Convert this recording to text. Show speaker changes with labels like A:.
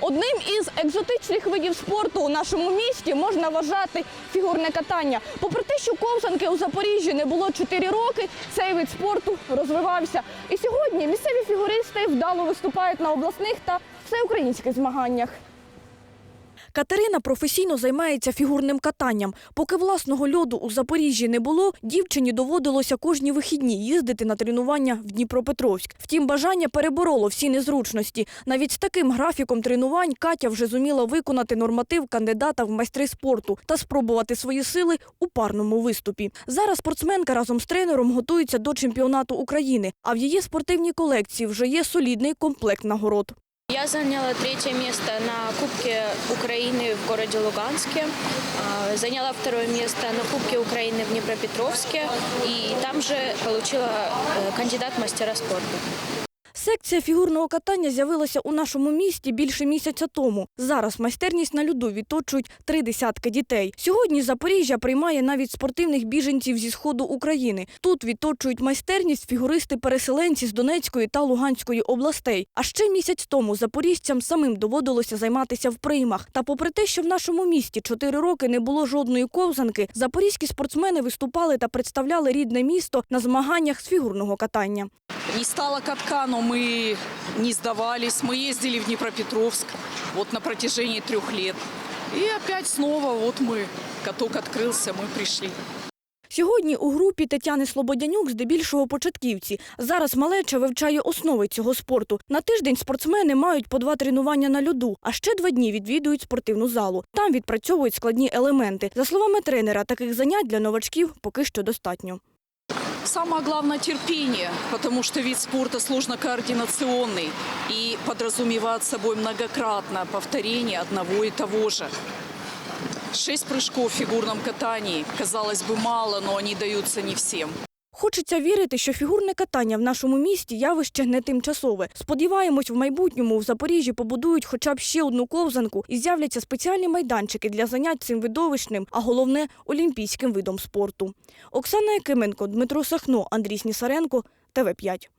A: Одним із екзотичних видів спорту у нашому місті можна вважати фігурне катання. Попри те, що ковзанки у Запоріжжі не було 4 роки, цей вид спорту розвивався. І сьогодні місцеві фігуристи вдало виступають на обласних та всеукраїнських змаганнях. Катерина професійно займається фігурним катанням. Поки власного льоду у Запоріжжі не було, дівчині доводилося кожні вихідні їздити на тренування в Дніпропетровськ. Втім, бажання перебороло всі незручності. Навіть з таким графіком тренувань Катя вже зуміла виконати норматив кандидата в майстри спорту та спробувати свої сили у парному виступі. Зараз спортсменка разом з тренером готується до чемпіонату України, а в її спортивній колекції вже є солідний комплект нагород.
B: Я заняла третье место на Кубке Украины в городе Луганске, а, заняла второе место на Кубке Украины в Днепропетровске и там же получила э, кандидат в мастера спорта.
A: Секція фігурного катання з'явилася у нашому місті більше місяця тому. Зараз майстерність на льоду відточують три десятки дітей. Сьогодні Запоріжжя приймає навіть спортивних біженців зі сходу України. Тут відточують майстерність фігуристи-переселенці з Донецької та Луганської областей. А ще місяць тому запоріжцям самим доводилося займатися в приймах. Та попри те, що в нашому місті чотири роки не було жодної ковзанки, запорізькі спортсмени виступали та представляли рідне місто на змаганнях з фігурного катання.
C: Не стало катка, но мы не сдавались. Мы ездили в Днепропетровск вот на протяжении трех лет. И опять снова вот мы, каток открылся, мы пришли.
A: Сьогодні у групі Тетяни Слободянюк здебільшого початківці. Зараз малеча вивчає основи цього спорту. На тиждень спортсмени мають по два тренування на льоду, а ще два дні відвідують спортивну залу. Там відпрацьовують складні елементи. За словами тренера, таких занять для новачків поки що достатньо.
C: Самое главное терпение, потому что вид спорта сложно координационный и подразумевает собой многократное повторение одного и того же. Шесть прыжков в фигурном катании, казалось бы, мало, но они даются не всем.
A: Хочеться вірити, що фігурне катання в нашому місті явище не тимчасове. Сподіваємось, в майбутньому в Запоріжжі побудують хоча б ще одну ковзанку і з'являться спеціальні майданчики для занять цим видовищним, а головне олімпійським видом спорту. Оксана Якименко, Дмитро Сахно, Андрій Снісаренко, ТВ 5